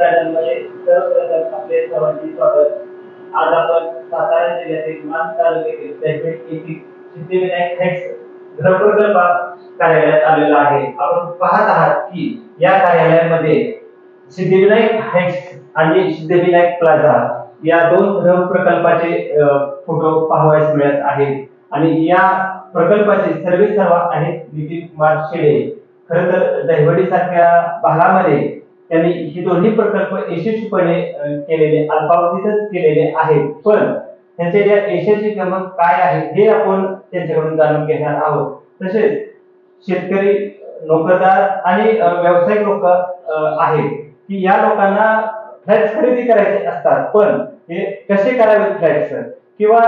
नमस्कार चॅनलमध्ये सर्वप्रथम आपले सर्वांचे स्वागत. आज आपण सातारा जिल्ह्यातील मान तालुक्यातील दैवट येथील सिद्धिविनायक हेक्स गृहप्रकल्प कार्यालयात आलेला आहे. आपण पाहत आहात की या कार्यालयामध्ये सिद्धिविनायक हेक्स आणि सिद्धिविनायक प्लाझा या दोन गृहप्रकल्पाचे अ, फोटो पाहावयास मिळत आहेत. आणि या प्रकल्पाचे सर्वे सर्व आहेत नितीन कुमार शेळे खरं तर दहिवडी सारख्या भागामध्ये त्यांनी हे दोन्ही प्रकल्प यशस्वीपणे केलेले अल्पावधीतच केलेले आहेत. पण त्यांच्या या यशाची क्रमांक काय आहे हे आपण त्यांच्याकडून जाणून घेणार आहोत. तसेच शेतकरी नोकरदार आणि व्यावसायिक लोक आहेत की या लोकांना फ्लॅट्स खरेदी करायचे असतात. पण हे कसे करावे फ्लॅट्स? किंवा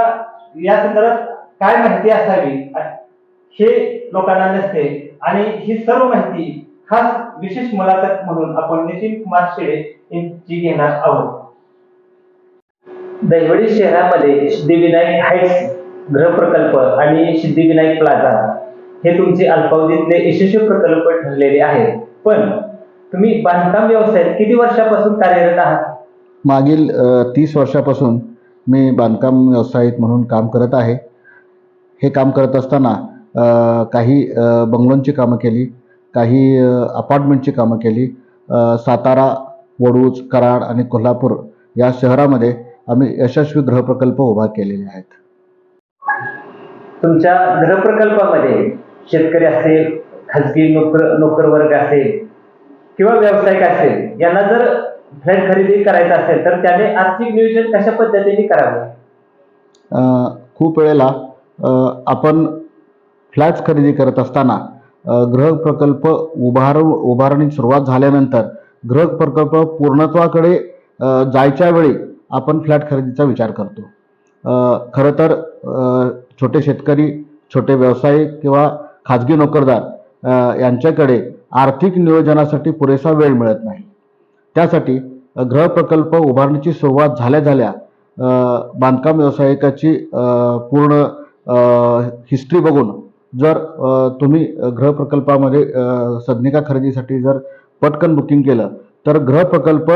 या संदर्भात काय माहिती असावी? हे लोकांना नसते. आणि ही सर्व माहिती खास विशेष मुलाखत म्हणून आपण नितीन कुमार शेळे यांची घेणार आहोत. दहिवडी शहरामध्ये सिद्धिविनायक हाईट्स गृहप्रकल्प आणि सिद्धिविनायक प्लाझा हे तुमचे अल्पावधीतले यशस्वी प्रकल्प ठरलेले आहेत. पण तुम्ही बांधकाम व्यवसायात किती वर्षापासून कार्यरत आहात? मागील तीस वर्षापासून मी बांधकाम व्यावसायिक म्हणून काम करत आहे. हे काम करत असताना काही बंगलोंची कामं केली. काही अपार्टमेंटची कामं केली. सातारा वडूज कराड आणि कोल्हापूर या शहरामध्ये आम्ही यशस्वी गृहप्रकल्प उभा केलेले आहेत. तुमच्या गृहप्रकल्पामध्ये शेतकरी असेल खाजगी नोकर नोकर वर्ग असेल किंवा व्यावसायिक असेल यांना जर फ्लॅट खरेदी करायचा असेल तर त्याने आर्थिक नियोजन कशा पद्धतीने करावे? अ, खूप वेळेला आपण फ्लॅट्स खरेदी करत असताना ग्रह प्रकल्प उभार उभारणी सुरुवात झाल्यानंतर गृहप्रकल्प पूर्णत्वाकडे जायच्या वेळी आपण फ्लॅट खरेदीचा विचार करतो. खरं तर छोटे शेतकरी छोटे व्यावसायिक किंवा खाजगी नोकरदार यांच्याकडे आर्थिक नियोजनासाठी पुरेसा वेळ मिळत नाही. त्यासाठी ग्रह प्रकल्प उभारणीची सुरुवात झाल्या झाल्या बांधकाम व्यावसायिकाची पूर्ण हिस्ट्री बघून जर तुम्ही गृहप्रकल्पामध्ये अ, सदनिका खरेदीसाठी जर पटकन बुकिंग केलं तर गृहप्रकल्प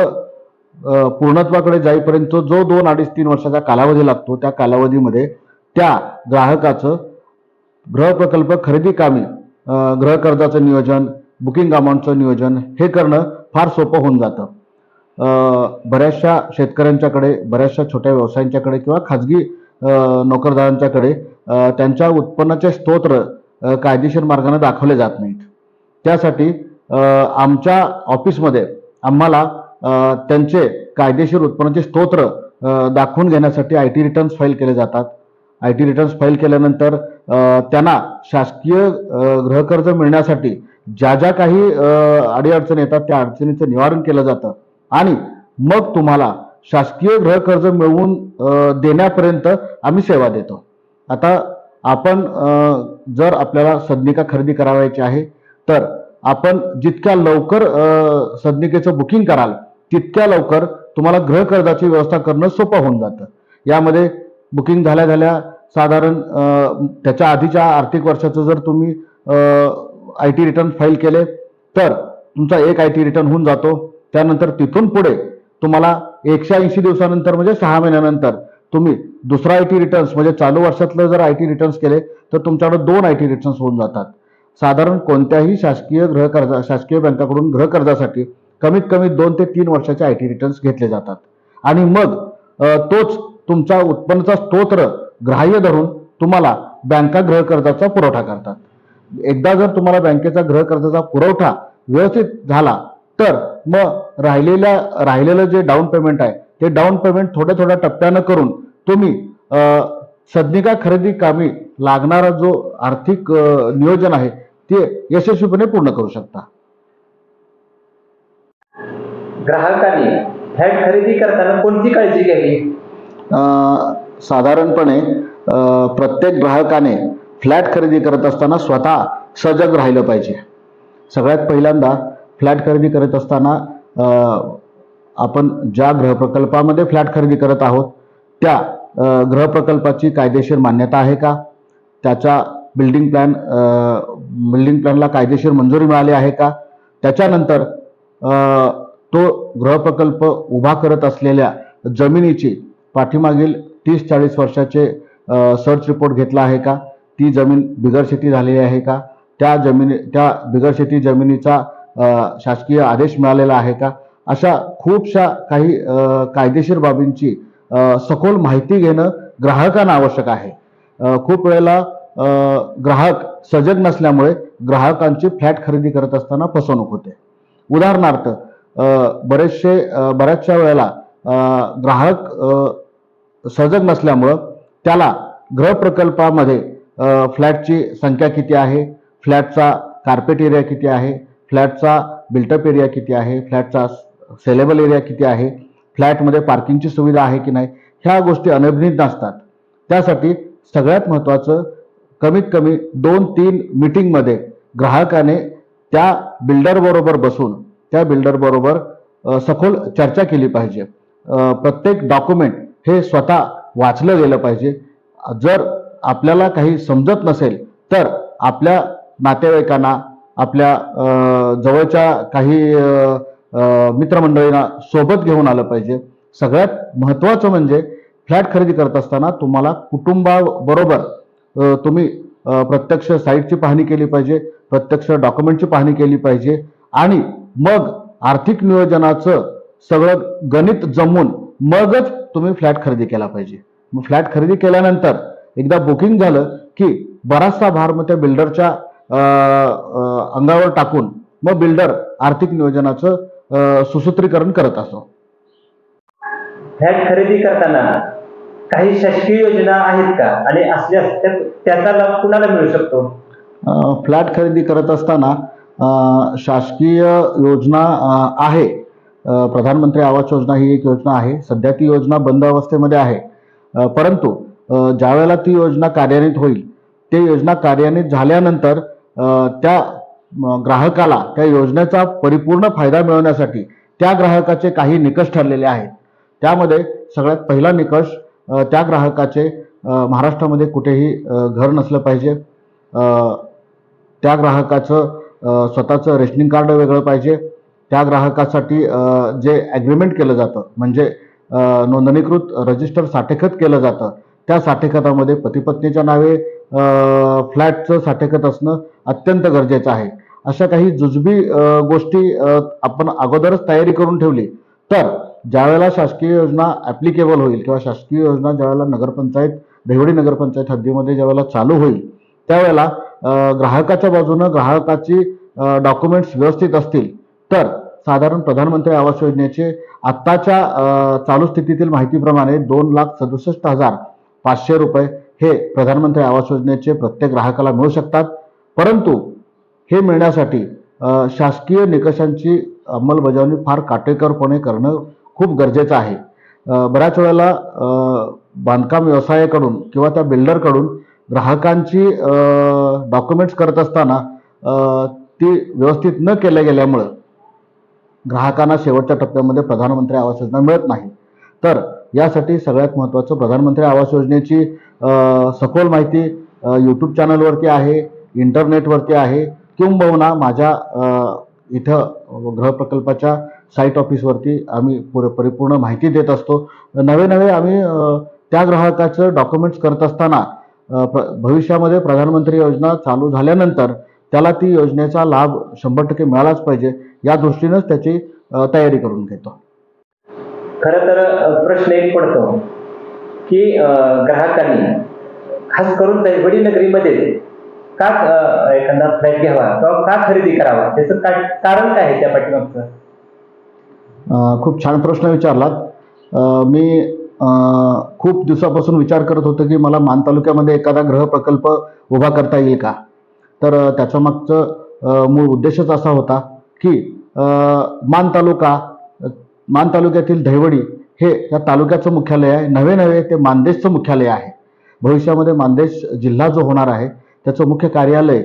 पूर्णत्वाकडे जाईपर्यंत जो दोन अडीच तीन वर्षाचा कालावधी लागतो त्या कालावधीमध्ये त्या ग्राहकाचं गृहप्रकल्प खरेदी कामी गृहकर्जाचं नियोजन बुकिंग अमाऊंटचं नियोजन हे करणं फार सोपं होऊन जातं. बऱ्याचशा शेतकऱ्यांच्याकडे बऱ्याचशा छोट्या व्यवसायांच्याकडे किंवा खाजगी नोकरदारांच्याकडे त्यांच्या उत्पन्नाचे स्तोत्र कायदेशीर मार्गाने दाखवले जात नाहीत. त्यासाठी आमच्या ऑफिसमध्ये आम्हाला त्यांचे कायदेशीर उत्पन्नाचे स्तोत्र दाखवून घेण्यासाठी आय टी रिटर्न्स फाईल केले जातात. आय टी रिटर्न्स फाईल केल्यानंतर त्यांना शासकीय गृहकर्ज मिळण्यासाठी ज्या ज्या काही अडीअडचणी येतात त्या अडचणीचं निवारण केलं जातं. आणि मग तुम्हाला शासकीय गृहकर्ज मिळवून देण्यापर्यंत आम्ही सेवा देतो. आता आपण जर आपल्याला सदनिका खरेदी करावायची आहे तर आपण जितक्या लवकर सदनिकेचं बुकिंग कराल तितक्या लवकर तुम्हाला गृहकर्जाची व्यवस्था करणं सोपं होऊन जातं. यामध्ये बुकिंग झाल्या झाल्या साधारण त्याच्या आधीच्या आर्थिक वर्षाचं जर तुम्ही आय टी रिटर्न फाईल केले तर तुमचा एक आय टी रिटर्न होऊन जातो. त्यानंतर तिथून पुढे तुम्हाला एकशे ऐंशी दिवसानंतर म्हणजे सहा महिन्यानंतर तुम्ही दुसरा आय टी रिटर्न्स म्हणजे चालू वर्षातलं जर आय टी रिटर्न्स केले तर तुमच्याकडे दोन आय टी रिटर्न्स होऊन जातात. साधारण कोणत्याही शासकीय गृहकर्जा शासकीय बँकाकडून गृहकर्जासाठी कमीत कमी दोन ते तीन वर्षाचे आय टी रिटर्न्स घेतले जातात. आणि मग तोच तुमचा उत्पन्नाचा स्तोत्र ग्राह्य धरून तुम्हाला बँका गृहकर्जाचा पुरवठा करतात. एकदा जर तुम्हाला बँकेचा गृहकर्जाचा पुरवठा व्यवस्थित झाला तर मग राहिलेल्या राहिलेलं जे डाऊन पेमेंट आहे ते डाऊन पेमेंट थोड्या थोड्या टप्प्यानं करून तुम्ही सदनिका खरेदी कामी लागणारा जो आर्थिक नियोजन आहे ते यशस्वीपणे पूर्ण करू शकता. ग्राहकांनी फ्लॅट खरेदी करताना कोणती काळजी घ्यावी? साधारणपणे प्रत्येक ग्राहकाने फ्लॅट खरेदी करत असताना स्वतः सजग राहिलं पाहिजे. सगळ्यात पहिल्यांदा फ्लॅट खरेदी करत असताना आपण ज्या गृहप्रकल्पामध्ये फ्लॅट खरेदी करत आहोत त्या गृहप्रकल्पाची कायदेशीर मान्यता आहे का? त्याच्या बिल्डिंग प्लॅन बिल्डिंग प्लॅनला कायदेशीर मंजुरी मिळाली आहे का? त्याच्यानंतर तो गृहप्रकल्प उभा करत असलेल्या जमिनीची पाठीमागील तीस चाळीस वर्षाचे सर्च रिपोर्ट घेतला आहे का? ती जमीन बिगरशेती झालेली आहे का? त्या जमिनी त्या बिगरशेती जमिनीचा शासकीय आदेश मिळालेला आहे का? अशा खूपशा काही कायदेशीर बाबींची सखोल माहिती घेणं ग्राहकांना आवश्यक आहे. खूप वेळेला ग्राहक सजग नसल्यामुळे ग्राहकांची फ्लॅट खरेदी करत असताना फसवणूक होते. उदाहरणार्थ बरेचसे बऱ्याचशा वेळेला ग्राहक सजग नसल्यामुळं त्याला गृहप्रकल्पामध्ये फ्लॅटची संख्या किती आहे? फ्लॅटचा कार्पेट एरिया किती आहे? फ्लॅटचा बिल्टअप एरिया किती आहे? फ्लॅटचा सेलेबल एरिया किती आहे? फ्लॅटमध्ये पार्किंगची सुविधा आहे की नाही? ह्या गोष्टी अनभिज्ञ नसतात. त्यासाठी सगळ्यात महत्त्वाचं कमीत कमी दोन तीन मिटिंगमध्ये ग्राहकाने त्या बिल्डरबरोबर बसून त्या बिल्डरबरोबर सखोल चर्चा केली पाहिजे. प्रत्येक डॉक्युमेंट हे स्वतः वाचलं गेलं पाहिजे. जर आपल्याला काही समजत नसेल तर आपल्या नातेवाईकांना आपल्या जवळच्या काही मित्रमंडळींना सोबत घेऊन आलं पाहिजे. सगळ्यात महत्त्वाचं म्हणजे फ्लॅट खरेदी करत असताना तुम्हाला कुटुंबाबरोबर तुम्ही प्रत्यक्ष साईटची पाहणी केली पाहिजे प्रत्यक्ष डॉक्युमेंटची पाहणी केली पाहिजे आणि मग आर्थिक नियोजनाचं सगळं गणित जमून मगच तुम्ही फ्लॅट खरेदी केला पाहिजे. मग फ्लॅट खरेदी केल्यानंतर एकदा बुकिंग झालं की बराचसा भार मग त्या बिल्डरच्या अंगावर टाकून मग बिल्डर आर्थिक नियोजनाचं सुसूत्रीकरण करत असतो. फ्लॅट खरेदी करताना काही शासकीय योजना आहेत का? आणि असल्यास त्या- त्याचा लाभ कुणाला मिळू शकतो? फ्लॅट खरेदी करत असताना शासकीय योजना आहे. प्रधानमंत्री आवास योजना ही एक योजना आहे. सध्या ती योजना बंद अवस्थेमध्ये आहे. परंतु ज्यावेळेला ती योजना कार्यान्वित होईल ते योजना कार्यान्वित झाल्यानंतर त्या ग्राहकाला त्या योजनेचा परिपूर्ण फायदा मिळवण्यासाठी त्या ग्राहकाचे काही निकष ठरलेले आहेत. त्यामध्ये सगळ्यात पहिला निकष त्या ग्राहकाचे महाराष्ट्रामध्ये कुठेही घर नसलं पाहिजे. त्या ग्राहकाचं स्वतःचं रेशनिंग कार्ड वेगळं पाहिजे. त्या ग्राहकासाठी जे ॲग्रीमेंट केलं जातं म्हणजे नोंदणीकृत रजिस्टर साठेखत केलं जातं त्या साठेखतामध्ये पतीपत्नीच्या नावे फ्लॅटचं साठेखत असणं अत्यंत गरजेचं आहे. अशा काही जुजबी गोष्टी आपण अगोदरच तयारी करून ठेवली तर ज्यावेळेला शासकीय योजना ॲप्लिकेबल होईल किंवा शासकीय योजना ज्यावेळेला नगरपंचायत देवडी नगरपंचायत हद्दीमध्ये ज्यावेळेला चालू होईल त्यावेळेला ग्राहकाच्या बाजूनं ग्राहकाची डॉक्युमेंट्स व्यवस्थित असतील तर साधारण प्रधानमंत्री आवास योजनेचे आत्ताच्या चालू स्थितीतील माहितीप्रमाणे दोन लाख सदुसष्ट हजार पाचशे रुपये हे प्रधानमंत्री आवास योजनेचे प्रत्येक ग्राहकाला मिळू शकतात. परंतु हे मिळण्यासाठी शासकीय निकषांची अंमलबजावणी फार काटेकोरपणे करणं खूप गरजेचं आहे. बऱ्याच वेळेला बांधकाम व्यवसायाकडून किंवा त्या बिल्डरकडून ग्राहकांची डॉक्युमेंट्स करत असताना ती व्यवस्थित न केल्या गेल्यामुळं ग्राहकांना शेवटच्या टप्प्यामध्ये प्रधानमंत्री आवास योजना मिळत नाही. तर यासाठी सगळ्यात महत्त्वाचं प्रधानमंत्री आवास योजनेची सखोल माहिती यूट्यूब चॅनलवरती आहे इंटरनेटवरती आहे. किंबहुना माझ्या इथं गृहप्रकल्पाच्या साईट ऑफिसवरती आम्ही पुरे परिपूर्ण माहिती देत असतो. नवे नवे आम्ही त्या ग्राहकाचं डॉक्युमेंट्स करत असताना प्र- भविष्यामध्ये प्रधानमंत्री योजना चालू झाल्यानंतर त्याला ती योजनेचा लाभ शंभर टक्के मिळालाच पाहिजे या दृष्टीनंच त्याची तयारी करून घेतो. खरं तर प्रश्न एक पडतो. की ग्राहकांनी खास करून दैवडी नगरीमध्ये का एखादा फ्लॅट घ्यावा किंवा का खरेदी करावा त्याचं का कारण काय आहे त्या पाठीमागचं? खूप छान प्रश्न विचारलात. मी खूप दिवसापासून विचार करत होतो की मला मान तालुक्यामध्ये एखादा ग्रह प्रकल्प उभा करता येईल का? तर त्याच्या मागचं मूळ उद्देशच असा होता की मान तालुका मान तालुक्यातील दहिवडी हे या तालुक्याचं मुख्यालय आहे. नवे नवे ते मानदेशचं मुख्यालय आहे. भविष्यामध्ये मानदेश जिल्हा जो होणार आहे त्याचं मुख्य कार्यालय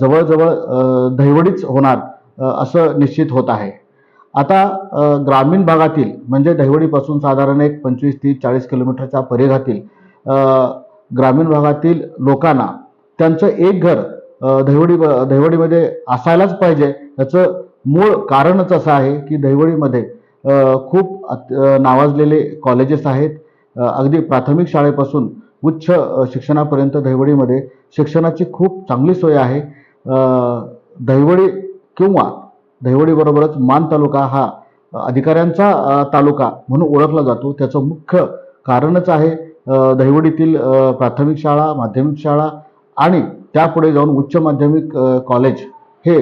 जवळजवळ दहिवडीच होणार असं निश्चित होत आहे. आता ग्रामीण भागातील म्हणजे दहिवडीपासून साधारण एक पंचवीस तीस चाळीस किलोमीटरच्या परिघातील ग्रामीण भागातील लोकांना त्यांचं एक घर दहिवडी दहिवडीमध्ये असायलाच पाहिजे. याचं मूळ कारणच असं आहे की दहिवडीमध्ये खूप नावाजलेले कॉलेजेस आहेत. अगदी प्राथमिक शाळेपासून उच्च शिक्षणापर्यंत दहिवडीमध्ये शिक्षणाची खूप चांगली सोय आहे. दहिवडी किंवा दहिवडीबरोबरच मान तालुका हा अधिकाऱ्यांचा तालुका म्हणून ओळखला जातो. त्याचं मुख्य कारणच आहे दहिवडीतील प्राथमिक शाळा माध्यमिक शाळा आणि त्यापुढे जाऊन उच्च माध्यमिक कॉलेज हे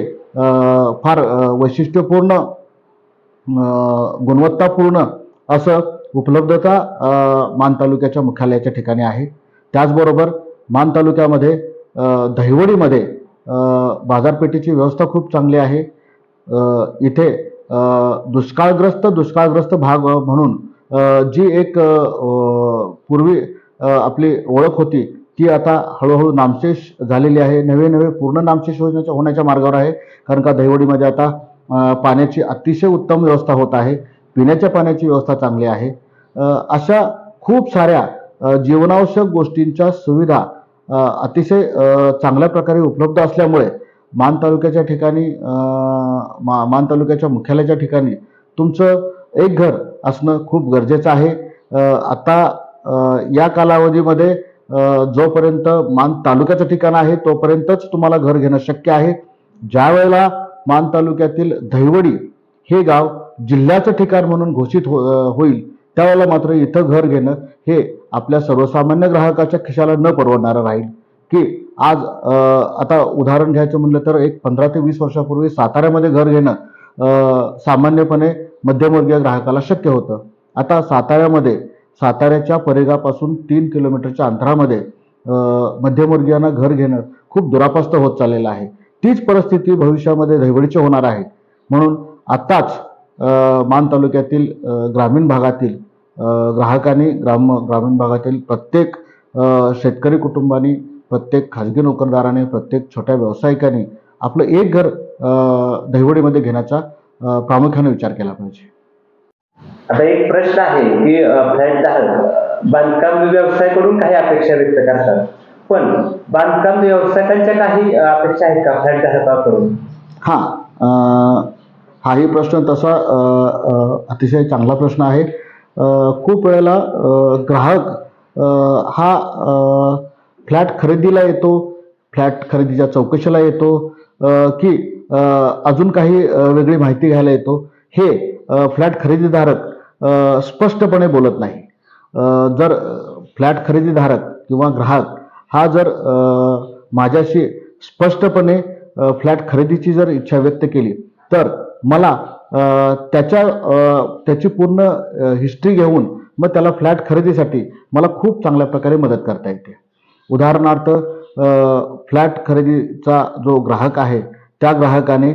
फार वैशिष्ट्यपूर्ण गुणवत्तापूर्ण असं उपलब्धता मान तालुक्याच्या मुख्यालयाच्या ठिकाणी आहे. त्याचबरोबर मान तालुक्यामध्ये दहिवडीमध्ये बाजारपेठेची व्यवस्था खूप चांगली आहे. इथे दुष्काळग्रस्त दुष्काळग्रस्त भाग म्हणून जी एक पूर्वी आपली ओळख होती ती आता हळूहळू नामशेष झालेली आहे. नवे नवे पूर्ण नामशेष होण्याच्या होण्याच्या मार्गावर आहे. कारण का दहिवडीमध्ये आता पाण्याची अतिशय उत्तम व्यवस्था होत आहे. पिण्याच्या पाण्याची व्यवस्था चांगली आहे. अशा खूप साऱ्या जीवनावश्यक गोष्टींच्या सुविधा अतिशय चांगल्या प्रकारे उपलब्ध असल्यामुळे मान तालुक्याच्या ठिकाणी मा मान तालुक्याच्या मुख्यालयाच्या ठिकाणी तुमचं एक घर असणं खूप गरजेचं आहे. आता या कालावधीमध्ये जोपर्यंत मान तालुक्याचं ठिकाण आहे तोपर्यंतच तुम्हाला घर घेणं शक्य आहे. ज्या वेळेला मान तालुक्यातील दहिवडी हे गाव जिल्ह्याचं ठिकाण म्हणून घोषित हो होईल. त्यावेळेला मात्र इथं घर घेणं हे आपल्या सर्वसामान्य ग्राहकाच्या खिशाला न परवडणारं राहील. की आज आता उदाहरण घ्यायचं म्हणलं तर एक पंधरा ते वीस वर्षापूर्वी साताऱ्यामध्ये घर घेणं सामान्यपणे मध्यमवर्गीय ग्राहकाला शक्य होतं. आता साताऱ्यामध्ये साताऱ्याच्या परेगापासून तीन किलोमीटरच्या अंतरामध्ये मध्यमवर्गीयांना घर घेणं खूप दुरापस्त होत चाललेलं आहे. तीच परिस्थिती भविष्यामध्ये दहिवडीची होणार आहे. म्हणून आत्ताच मान तालुक्यातील ग्रामीण भागातील ग्राहकांनी ग्राम ग्रामीण भागातील प्रत्येक शेतकरी कुटुंबानी प्रत्येक खाजगी नोकरदाराने प्रत्येक छोट्या व्यावसायिकाने आपलं एक घर दहिवडीमध्ये घेण्याचा प्रामुख्याने विचार केला पाहिजे. आता एक प्रश्न आहे की फ्लॅट धारक बांधकाम व्यवसायाकडून काही अपेक्षा व्यक्त करतात. पण बांधकाम व्यावसायिकांच्या काही अपेक्षा आहेत का फ्लॅट धारकाकडून हां हाही प्रश्न तसा अतिशय चांगला प्रश्न आहे. खूप वेळेला ग्राहक हा फ्लॅट खरेदीला येतो फ्लॅट खरेदीच्या चौकशीला येतो की अजून काही वेगळी माहिती घ्यायला येतो. हे फ्लॅट खरेदीधारक स्पष्टपणे बोलत नाही. जर फ्लॅट खरेदीधारक किंवा ग्राहक हा जर माझ्याशी स्पष्टपणे फ्लॅट खरेदीची जर इच्छा व्यक्त केली तर मला त्याच्या त्याची पूर्ण हिस्ट्री घेऊन मग त्याला फ्लॅट खरेदीसाठी मला खूप चांगल्या प्रकारे मदत करता येते. उदाहरणार्थ फ्लॅट खरेदीचा जो ग्राहक आहे त्या ग्राहकाने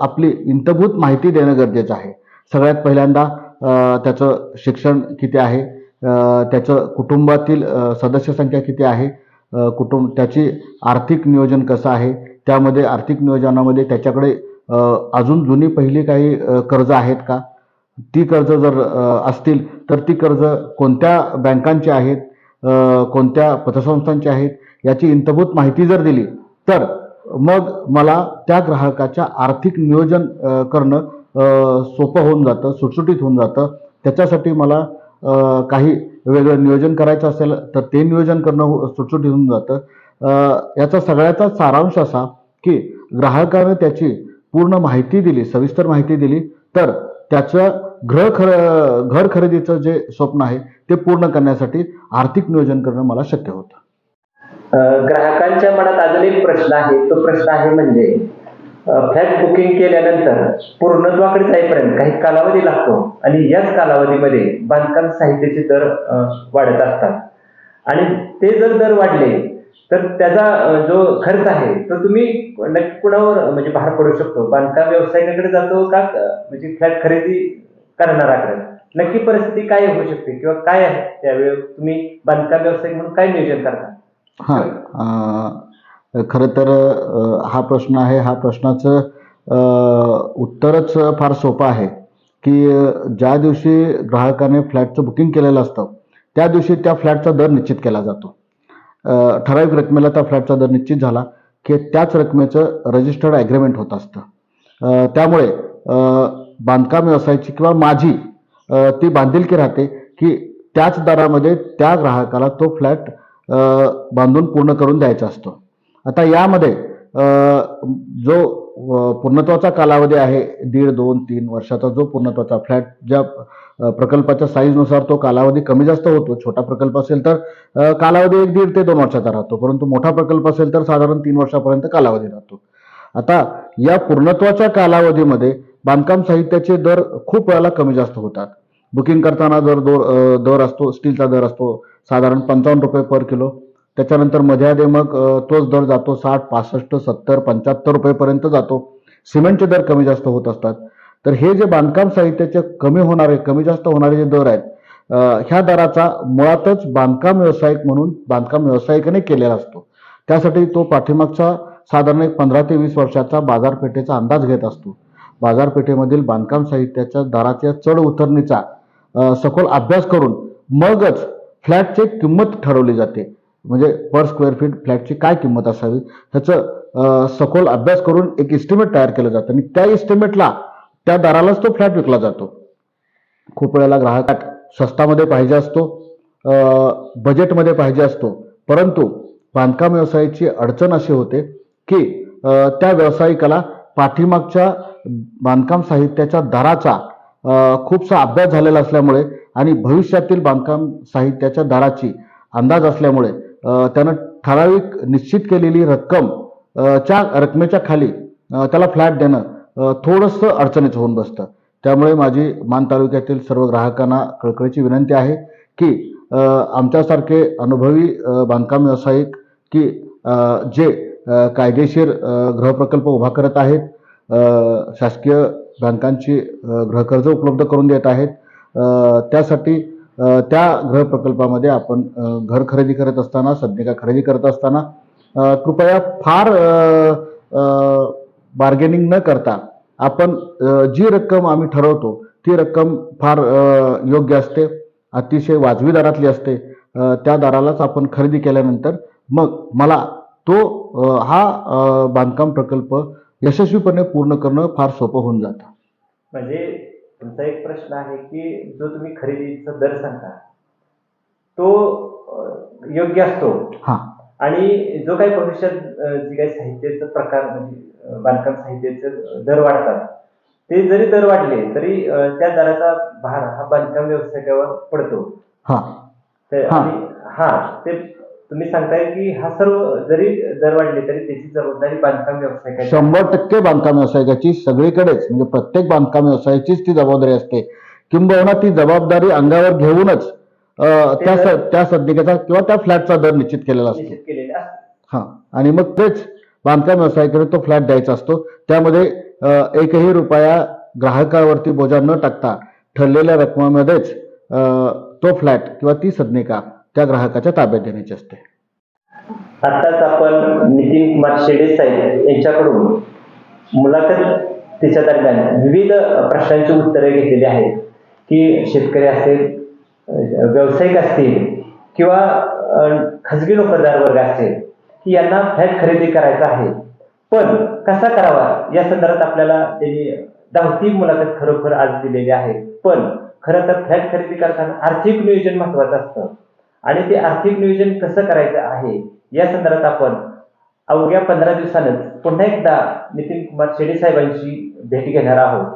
आपली इंतभूत माहिती देणं गरजेचं आहे. सगळ्यात पहिल्यांदा त्याचं शिक्षण किती आहे त्याचं कुटुंबातील सदस्य संख्या किती आहे कुटुंब त्याची आर्थिक नियोजन कसं आहे? त्यामध्ये आर्थिक नियोजनामध्ये त्याच्याकडे अजून जुनी पहिली काही कर्ज आहेत का? ती कर्ज जर असतील तर ती कर्ज कोणत्या बँकांची आहेत? कोणत्या पतसंस्थांची आहेत? याची इंतभूत माहिती जर दिली तर मग मला त्या ग्राहकाच्या आर्थिक नियोजन करणं सोपं होऊन जातं सुटसुटीत होऊन जातं. त्याच्यासाठी मला काही वेगवेगळं नियोजन करायचं असेल तर ते नियोजन करणं हो- सुटसुटीत होऊन जातं. याचा सगळ्याचा सारांश असा की ग्राहकानं त्याची पूर्ण माहिती दिली सविस्तर माहिती दिली तर त्याचं गृह खर घर खरेदीचं जे स्वप्न आहे ते पूर्ण करण्यासाठी आर्थिक नियोजन करणं मला शक्य होतं. ग्राहकांच्या मनात अजून एक प्रश्न आहे. तो प्रश्न आहे म्हणजे फ्लॅट बुकिंग केल्यानंतर पूर्णत्वाकडे जाईपर्यंत काही कालावधी लागतो आणि याच कालावधीमध्ये बांधकाम साहित्याचे दर वाढत असतात. आणि ते जर दर वाढले तर त्याचा जो खर्च आहे तो तुम्ही नक्की कुणावर म्हणजे भार पडू शकतो. बांधकाम व्यावसायिकाकडे जातो का म्हणजे फ्लॅट खरेदी करणाराकडे नक्की परिस्थिती काय होऊ शकते किंवा काय आहे? त्यावेळी तुम्ही बांधकाम व्यावसायिक म्हणून काय नियोजन करता? हा खरं तर हा प्रश्न आहे. हा प्रश्नाचं उत्तरच फार सोपं आहे की ज्या दिवशी ग्राहकाने फ्लॅटचं बुकिंग केलेलं असतं त्या दिवशी त्या फ्लॅटचा दर निश्चित केला जातो. ठराविक रकमेला त्या फ्लॅटचा दर निश्चित झाला की त्याच रकमेचं रजिस्टर्ड ॲग्रीमेंट होत असतं. त्यामुळे बांधकाम व्यवसायाची किंवा माझी ती बांधिलकी राहते की त्याच दरामध्ये त्या ग्राहकाला तो फ्लॅट बांधून पूर्ण करून द्यायचा असतो. आता यामध्ये जो पूर्णत्वाचा कालावधी आहे दीड दोन तीन वर्षाचा जो पूर्णत्वाचा फ्लॅट ज्या प्रकल्पाच्या साईजनुसार तो कालावधी कमी जास्त होतो छोटा प्रकल्प असेल तर कालावधी एक दीड ते दोन वर्षाचा राहतो परंतु मोठा प्रकल्प असेल तर साधारण तीन वर्षापर्यंत कालावधी राहतो. आता या पूर्णत्वाच्या कालावधीमध्ये बांधकाम साहित्याचे दर खूप वेळाला कमी जास्त होतात. बुकिंग करताना जर दर दर असतो स्टीलचा दर असतो साधारण पंचावन्न रुपये पर किलो त्याच्यानंतरमध्ये मग तोच दर जातो साठ पासष्ट सत्तर पंच्याहत्तर रुपयेपर्यंत जातो. सिमेंटचे दर कमी जास्त होत असतात. तर हे जे बांधकाम साहित्याचे कमी होणारे कमी जास्त होणारे जे दर आहेत ह्या दराचा मुळातच बांधकाम व्यावसायिक म्हणून बांधकाम व्यावसायिकाने केलेला असतो. त्यासाठी तो पाठीमागचा साधारण एक पंधरा ते वीस वर्षाचा बाजारपेठेचा अंदाज घेत असतो. बाजारपेठेमधील बांधकाम साहित्याच्या दराच्या चढ उतरणीचा सखोल अभ्यास करून मगच फ्लॅटची किंमत ठरवली जाते. म्हणजे पर स्क्वेअर फीट फ्लॅटची काय किंमत असावी? ह्याचं सखोल अभ्यास करून एक इस्टिमेट तयार केलं जातं. आणि त्या इस्टिमेटला त्या दरालाच तो फ्लॅट विकला जातो. खूप वेळेला ग्राहक स्वस्तामध्ये पाहिजे असतो बजेटमध्ये पाहिजे असतो. परंतु बांधकाम व्यवसायाची अडचण अशी होते की त्या व्यावसायिकाला पाठीमागच्या बांधकाम साहित्याच्या दराचा खूपसा अभ्यास झालेला असल्यामुळे आणि भविष्यातील बांधकाम साहित्याच्या दराची अंदाज असल्यामुळे त्यानं ठराविक निश्चित केलेली रक्कम च्या रकमेच्या खाली त्याला फ्लॅट देणं थोडंसं अडचणीचं होऊन बसतं. त्यामुळे माझी मान तालुक्यातील सर्व ग्राहकांना कळकळीची विनंती आहे की आमच्यासारखे अनुभवी बांधकाम व्यावसायिक की जे कायदेशीर गृहप्रकल्प उभा करत आहेत शासकीय बँकांची गृहकर्ज उपलब्ध करून देत आहेत त्यासाठी त्या गृह प्रकल्पामध्ये आपण घर खरेदी करत असताना सदनिका खरेदी करत असताना कृपया फार बार्गेनिंग न करता आपण जी रक्कम आम्ही ठरवतो ती रक्कम फार योग्य असते अतिशय वाजवी दरातली असते त्या दरालाच आपण खरेदी केल्यानंतर मग मला तो हा बांधकाम प्रकल्प यशस्वीपणे पूर्ण करणं फार सोपं होऊन जातं. म्हणजे तुमचा एक प्रश्न आहे की जो तुम्ही खरेदीचा दर सांगता तो योग्य असतो? हां. आणि जो काही भविष्यात जे काही साहित्याचं प्रकार म्हणजे बांधकाम साहित्याचे दर वाढतात ते जरी दर वाढले तरी त्या दराचा भार हा बांधकाम व्यावसायिकावर पडतो. हा ते तुम्ही सांगताय की हा सर्व जरी दर वाढले तरी त्याची जबाबदारी बांधकाम व्यावसायिकाची शंभर टक्के बांधकाम व्यावसायिकाची सगळीकडेच म्हणजे प्रत्येक बांधकाम व्यवसायाचीच ती जबाबदारी असते. किंबहुना ती जबाबदारी अंगावर घेऊनच त्या त्या सदनिकेचा किंवा त्या फ्लॅटचा दर निश्चित केलेला असतो. हा आणि मग तेच बांधकाम व्यावसायिकाने तो फ्लॅट द्यायचा असतो. त्यामध्ये एकही रुपया ग्राहकावरती बोजा न टाकता ठरलेल्या रकमेमध्येच तो फ्लॅट किंवा ती सदनिका त्या ग्राहकाच्या ताब्यात देण्याची असते. आताच आपण नितीन कुमार शेडे साहेब यांच्याकडून मुलाखत तिच्या दरम्यान विविध प्रश्नांची उत्तरे घेतलेली आहेत की शेतकरी असेल व्यावसायिक असतील किंवा खाजगी नोकरदार वर्ग असेल की यांना फ्लॅट खरेदी करायचा आहे. पण कसा करावा? या संदर्भात आपल्याला त्यांनी धावती मुलाखत खरोखर आज दिलेली आहे पण खरं तर फ्लॅट खरेदी करताना आर्थिक नियोजन महत्वाचं असतं. आणि ते आर्थिक नियोजन कसं करायचं आहे या संदर्भात आपण अवघ्या पंधरा दिवसानंच पुन्हा एकदा नितीन कुमार शेडे साहेबांची भेट घेणार आहोत.